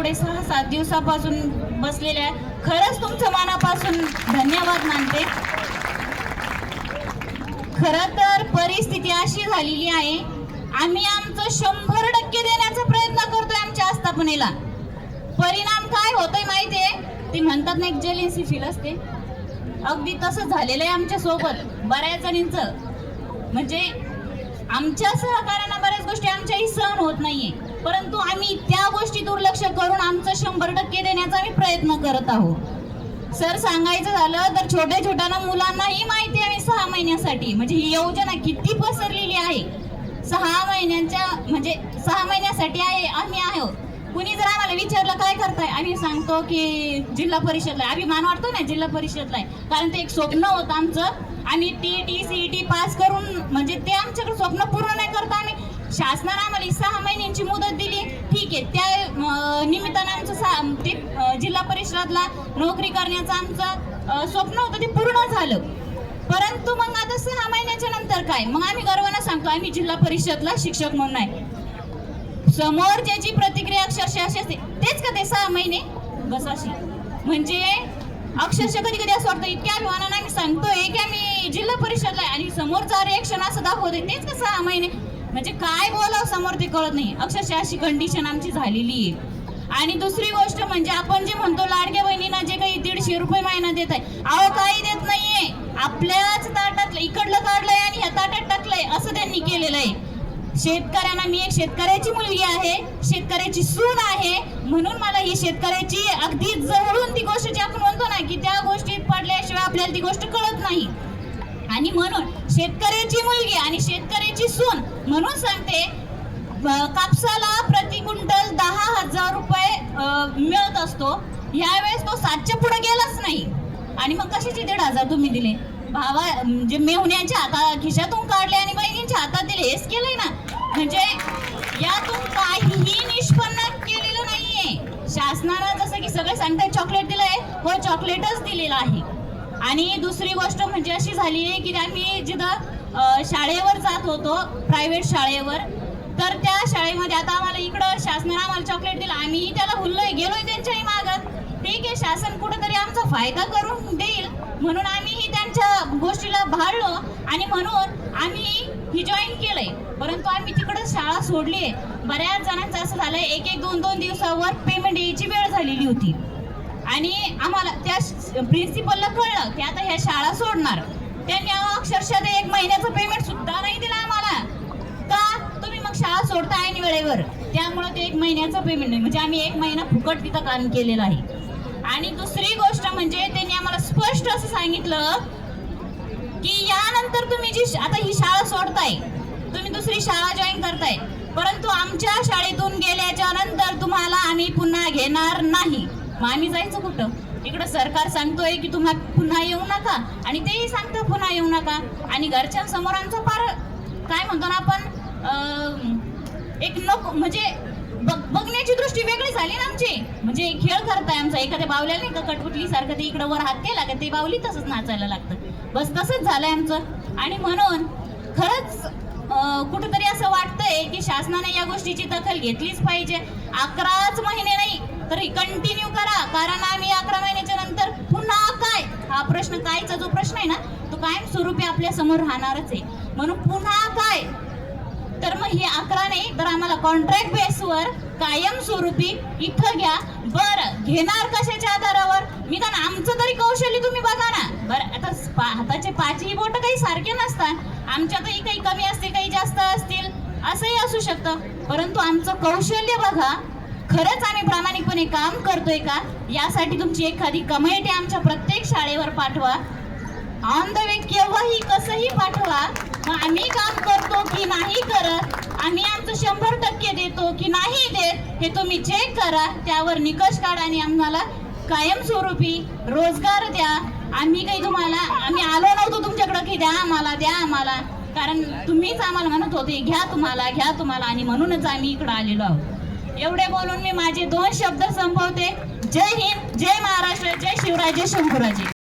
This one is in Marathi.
एवढे सहा सात दिवसापासून बसलेल्या आहे. खरंच तुमचं मनापासून धन्यवाद मानते. खरं तर परिस्थिती अशी झालेली आहे आम्ही आमचं शंभर टक्के देण्याचा प्रयत्न करतोय आमच्या आस्थापनेला. परिणाम काय होतोय माहितीये? ते म्हणतात ना एक जेलिन्सी फील असते. अगदी तसं झालेलं आहे आमच्यासोबत बऱ्याच जणींचं. म्हणजे आमच्या सहकार्यांना बऱ्याच गोष्टी आमच्याही सहन होत नाहीये. परंतु आम्ही त्या गोष्टी दुर्लक्ष करून आमचं शंभर टक्के देण्याचा आम्ही प्रयत्न करत आहोत. सर सांगायचं झालं तर छोट्या छोट्या मुलांनाही माहिती आहे सहा महिन्यासाठी. म्हणजे ही योजना किती पसरलेली आहे. सहा महिन्यांच्या म्हणजे सहा महिन्यासाठी आहे आम्ही आहोत. कुणी जर आम्हाला विचारलं काय करताय? आम्ही सांगतो की जिल्हा परिषदला आहे. अभिमान वाटतो ना जिल्हा परिषदला आहे. कारण ते एक स्वप्न होतं आमचं. आम्ही T T C T pass करून म्हणजे ते आमच्याकडे स्वप्न पूर्ण नाही करता आम्ही शासनाने आम्हाला सहा महिन्यांची मुदत दिली. ठीक आहे त्या निमित्ताने निमित्तानं आमचं सा ते जिल्हा परिषदला नोकरी करण्याचं आमचं स्वप्न होतं ते पूर्ण झालं. परंतु मग आता सहा महिन्याच्या नंतर काय? मग आम्ही गर्वानं सांगतो आम्ही जिल्हा परिषदला शिक्षक म्हणून आहे. समोर ज्याची प्रतिक्रिया अक्षरशः अशी असते तेच का ते सहा महिने बस अशी म्हणजे अक्षरशः कधी कधी असं वाटतं इतक्या अभिमानानं आम्ही सांगतोय की आम्ही जिल्हा परिषदला आहे आणि समोरचा रिएक्शन असं दाखवते तेच का सहा महिने? म्हणजे काय बोलावं समोर ते कळत नाही. अक्षरशः अशी कंडिशन आमची झालेली आहे. आणि दुसरी गोष्ट म्हणजे आपण जे म्हणतो लाडक्या बहिणींना जे काही दीडशे रुपये महिना देत आहे अहो काही देत नाहीये. आपल्याच ताटात इकडलं काढलंय आणि ह्या ताटात टाकलंय असं त्यांनी केलेलं आहे. शेतकऱ्यांना मी एक शेतकऱ्याची मुलगी आहे शेतकऱ्याची सून आहे म्हणून मला ही शेतकऱ्याची अगदी जवळून ती गोष्ट जी आपण म्हणतो ना की त्या गोष्टीत पडल्याशिवाय आपल्याला ती गोष्ट कळत नाही. आणि म्हणून शेतकऱ्याची मुलगी आणि शेतकऱ्याची सून म्हणून सांगते कापसाला प्रति क्विंटल दहा हजार रुपये मिळत असतो. यावेळेस तो सातच्या पुढे गेलाच नाही. आणि मग कशाचे दीड हजार तुम्ही दिले? भावा म्हणजे मेहुण्याच्या हाता खिशातून काढले आणि बहिणींच्या हातात दिले. हेच केलंय ना. म्हणजे यातून काहीही निष्पन्न केलेलं नाहीये. शासनानं जसं की सगळे सांगताय चॉकलेट दिलंय. हो चॉकलेटच दिलेलं आहे. आणि दुसरी गोष्ट म्हणजे अशी झाली आहे की आम्ही जिथं शाळेवर जात होतो प्रायव्हेट शाळेवर तर त्या शाळेमध्ये आता आम्हाला इकडं शासनानं आम्हाला चॉकलेट दिलं. आम्हीही त्याला भुललोय गेलोय त्यांच्याही मागत ठीक आहे शासन कुठंतरी आमचा फायदा करून देईल. म्हणून आम्हीही त्यांच्या गोष्टीला भाळलो आणि म्हणून आम्ही ही जॉईन केलंय. परंतु आम्ही तिकडं शाळा सोडली आहे बऱ्याच जणांचं असं झालंय एक एक दोन दोन दिवसावर पेमेंट यायची वेळ झालेली होती. आणि आम्हाला त्या प्रिन्सिपलला कळलं की आता ह्या शाळा सोडणार. त्यांनी अक्षरशः ते एक महिन्याचं पेमेंट सुद्धा नाही दिलं आम्हाला. का? तुम्ही मग शाळा सोडता ऐन वेळेवर. त्यामुळं ते एक महिन्याचं पेमेंट नाही. म्हणजे आम्ही एक महिना फुकट तिथं काम केलेलं आहे. आणि दुसरी गोष्ट म्हणजे त्यांनी आम्हाला स्पष्ट असं सांगितलं की यानंतर तुम्ही जी आता ही शाळा सोडताय तुम्ही दुसरी शाळा जॉईन करताय. परंतु आमच्या शाळेतून गेल्याच्यानंतर तुम्हाला आम्ही पुन्हा घेणार नाही. मग आम्ही जायचं कुठं? इकडं सरकार सांगतोय की तुम्हा पुन्हा येऊ नका. आणि तेही सांगतं पुन्हा येऊ नका. आणि घरच्या समोर आमचं फार काय म्हणतो ना आपण एक नको म्हणजे बघ- बघण्याची दृष्टी वेगळी झाली ना आमची. म्हणजे खेळ करताय आमचा. एखाद्या बावल्याला नाही का कटकुटली सारखं ते इकडं वर हात केला का ते बावली तसंच नाचायला लागतं. बस तसंच झालंय आमचं. आणि म्हणून खरंच कुठंतरी असं वाटतंय की शासनाने या गोष्टीची दखल घेतलीच पाहिजे. अकराच महिने नाही तरी कंटिन्यू करा कारण आम्ही अकरा महिन्याच्या नंतर पुन्हा काय? हा प्रश्न कायचा? जो प्रश्न आहे ना तो कायम स्वरूपी आपल्यासमोर राहणारच आहे. म्हणून पुन्हा काय? तर मग हे अकरा नाही तर आम्हाला कॉन्ट्रॅक्ट बेसवर कायम स्वरूपी इथं घ्या. बरं घेणार कशाच्या आधारावर? मी कारण आमचं तरी कौशल्य तुम्ही बघा ना. बरं आता पा- हाताचे पाचही बोट काही सारखे नसतात. आमच्यातही काही कमी असतील काही जास्त असतील असंही असू शकतं. परंतु आमचं कौशल्य बघा. खरंच आम्ही प्रामाणिकपणे काम करतोय का? यासाठी तुमची एखादी कमेटी आमच्या प्रत्येक शाळेवर पाठवा. ऑन द वे केव्हाही कसंही पाठवा. मग आम्ही काम करतो की नाही करत? आम्ही आमचं शंभर टक्के देतो की नाही देत? हे तुम्ही चेक करा. त्यावर निकष काढा आणि आम्हाला कायमस्वरूपी रोजगार द्या. आम्ही काही तुम्हाला आम्ही आलो नव्हतो तुमच्याकडं की द्या आम्हाला द्या आम्हाला. कारण तुम्हीच आम्हाला म्हणत होते घ्या तुम्हाला घ्या तुम्हाला. आणि म्हणूनच आम्ही इकडं आलेलो आहोत. एवढे बोलून मी माझे दोन शब्द संपवते. जय हिंद जय महाराष्ट्र जय शिवराजे शंभूराजे